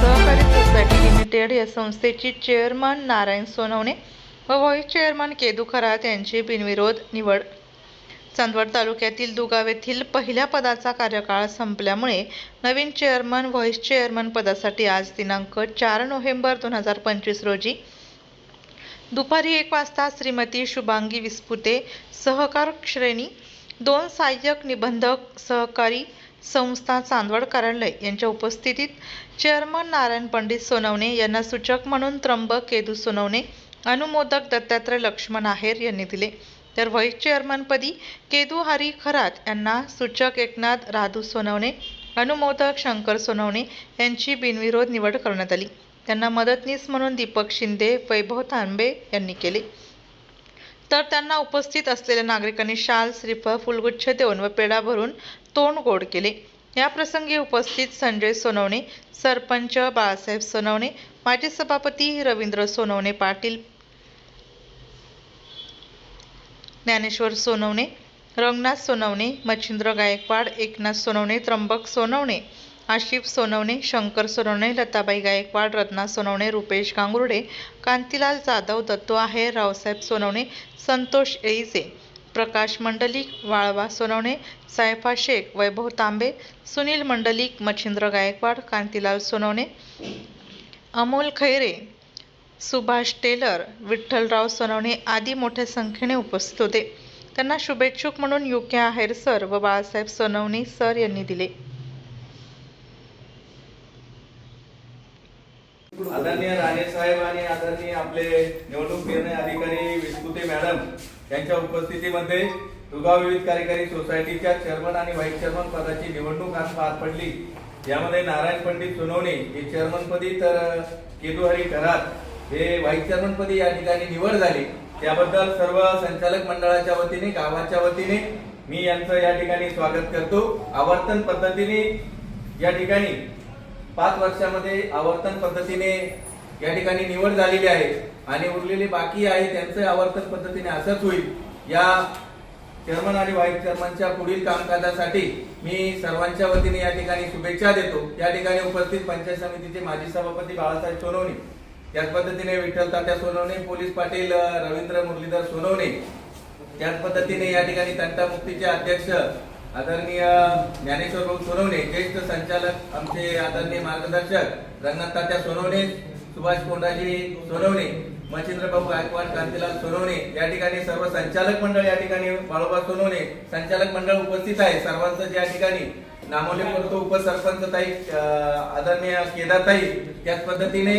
सहकारी society limited या संस्थेची चेअरमन नारायण सोनवणे व व्हाईस चेअरमन केदू खरात यांची बिनविरोध निवड. चांदवड तालुक्यातील दुगाव येथील पहिल्या पदाचा कार्यकाळ संपल्यामुळे नवीन चेअरमन व्हाईस चेअरमन पदासाठी आज दिनांक चार नोव्हेंबर दोन हजार पंचवीस रोजी दुपारी एक वाजता श्रीमती शुभांगी विस्पुते सहकार श्रेणी दोन सहाय्यक निबंधक सहकारी संस्था चांदवड कार्यालय यांच्या उपस्थितीत चेअरमन नारायण पंडित सोनवणे यांना सूचक म्हणून त्र्यंबक केदू सोनवणे अनुमोदक दत्तात्रय लक्ष्मण आहेर यांनी दिले. तर व्हाईस चेअरमनपदी केदू हरी खरात यांना सूचक एकनाथ राधू सोनवणे अनुमोदक शंकर सोनवणे यांची बिनविरोध निवड करण्यात आली. त्यांना मदतनीस म्हणून दीपक शिंदे वैभव तांबे यांनी केले. तर त्यांना उपस्थित असलेल्या नागरिकांनी शाल श्रीफळ फुलगुच्छ देऊन व पेढा भरून तोंड गोड केले. या प्रसंगी उपस्थित संजय सोनवणे सरपंच बाळासाहेब सोनवणे माजी सभापती रवींद्र सोनवणे पाटील ज्ञानेश्वर सोनवणे रंगनाथ सोनवणे मच्छिंद्र गायकवाड एकनाथ सोनवणे त्र्यंबक सोनवणे आशिफ सोनवणे शंकर सोनवणे लताबाई गायकवाड रत्ना सोनवणे रुपेश गांगुर्डे कांतीलाल जाधव दत्तू आहेर रावसाहेब सोनवणे संतोष एळीजे प्रकाश मंडलिक वाळवा सोनवणे सायफा शेख वैभव तांबे सुनील मंडलिक मच्छिंद्र गायकवाड कांतीलाल सोनवणे अमोल खैरे सुभाष टेलर विठ्ठलराव सोनवणे आदी मोठ्या संख्येने उपस्थित होते. त्यांना शुभेच्छुक म्हणून युके आहेर सर व बाळासाहेब सोनवणे सर यांनी दिले. आदरणीय राणे साहेब आणि आदरणीय आपले निवडणूक निर्णय अधिकारी विस्कुते मॅडम यांच्या उपस्थितीमध्ये दुगाव विविध कार्यकारी सोसायटीच्या चेअरमन आणि व्हाईस चेअरमन पदाची निवडणूक आज पार पडली. यामध्ये नारायण पंडित सोनवणे हे चेअरमन पदी तर केदू हरी करात हे व्हाईस चेअरमन पदी या ठिकाणी निवड झाली. त्याबद्दल सर्व संचालक मंडळाच्या वतीने गावाच्या वतीने मी यांचं या ठिकाणी स्वागत करतो. आवर्तन पद्धतीने या ठिकाणी पाच वर्षामध्ये आवर्तन पद्धतीने या ठिकाणी निवड झालेली आहे आणि उरलेले बाकी आहे त्यांचं आवर्तन पद्धतीने असंच होईल. या चेअरमन आणि व्हाईस चेअरमनच्या पुढील कामकाजासाठी मी सर्वांच्या वतीने या ठिकाणी शुभेच्छा देतो. या ठिकाणी उपस्थित पंचायत समितीचे माजी सभापती बाळासाहेब सोनवणे त्याच पद्धतीने विठ्ठल तात्या सोनवणे पोलीस पाटील रवींद्र मुरलीधर सोनवणे त्याच पद्धतीने या ठिकाणी तंटामुक्तीचे अध्यक्ष आदरणीय ज्ञानेश्वर भाऊ सोनवणे ज्येष्ठ संचालक आमचे आदरणीय मार्गदर्शक रंगनाथ तात्या सोनवणे सुभाष कोंडाजी सोनवणे मच्छिंद्र भाऊ गायकवाड कांतीलाल सोनवणे या ठिकाणी सर्व संचालक मंडळ या ठिकाणी बाळोबा सोनवणे संचालक मंडळ उपस्थित आहे. सर्वांचं या ठिकाणी नामोल्ले उपसरपंच ताई आदरणीय केदारताई त्याच पद्धतीने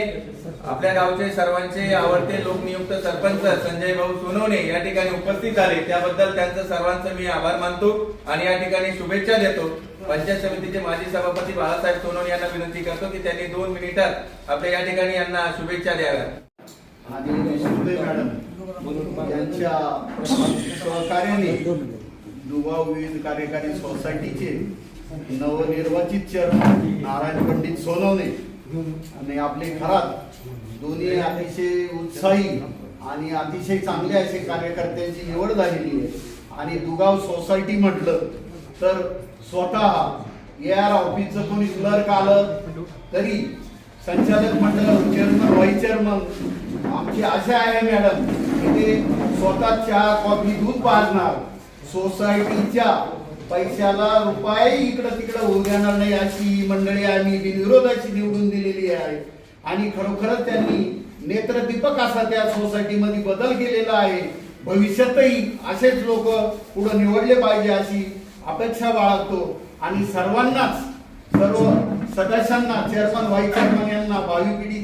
आपल्या गावचे सर्वांचे आवडते लोकनियुक्त सरपंच संजय भाऊ सोनवणे या ठिकाणी उपस्थित झाले. त्याबद्दल त्यांचं सर्वांचं मी आभार मानतो आणि या ठिकाणी शुभेच्छा देतो. पंचायत समितीचे माजी सभापती बाळासाहेब सोनवणे यांना विनंती करतो की त्यांनी दोन मिनिटात आपल्या या ठिकाणी यांना शुभेच्छा द्याव्या आणि मॅडम यांच्या सहकार्याने दुगाव विविध कार्यकारी सोसायटीचे नवनिर्वाचित चेअरमन नारायण पंडित सोनवणे आणि आपले खरात दोन्ही अतिशय उत्साही आणि अतिशय चांगले असे कार्यकर्त्यांची निवड झालेली आहे. आणि दुगाव सोसायटी म्हटलं तर स्वतः ए आर ऑफिसचं कोणी क्लर्क आलं तरी संचालक मंडळ चेअरमन व्हाईस चेअरमन आमची आशा आहे मॅडम की ते स्वतः चहा कॉफी दूध पाजणार सोसायटीच्या पैशाला रुपये इकडं तिकडं होऊ देणार नाही अशी ही मंडळी आम्ही बिनविरोधाची निवडून दिलेली आहे. आणि खरोखरच त्यांनी नेत्रदीपक असा त्या सोसायटीमध्ये बदल केलेला आहे. भविष्यातही असेच लोक पुढे निवडले पाहिजे अशी अपेक्षा बाळगतो. आणि सर्वांनाच सर्व सदस्यांना चेअरमन व्हाईस चेअरमन यांना भावी पिढी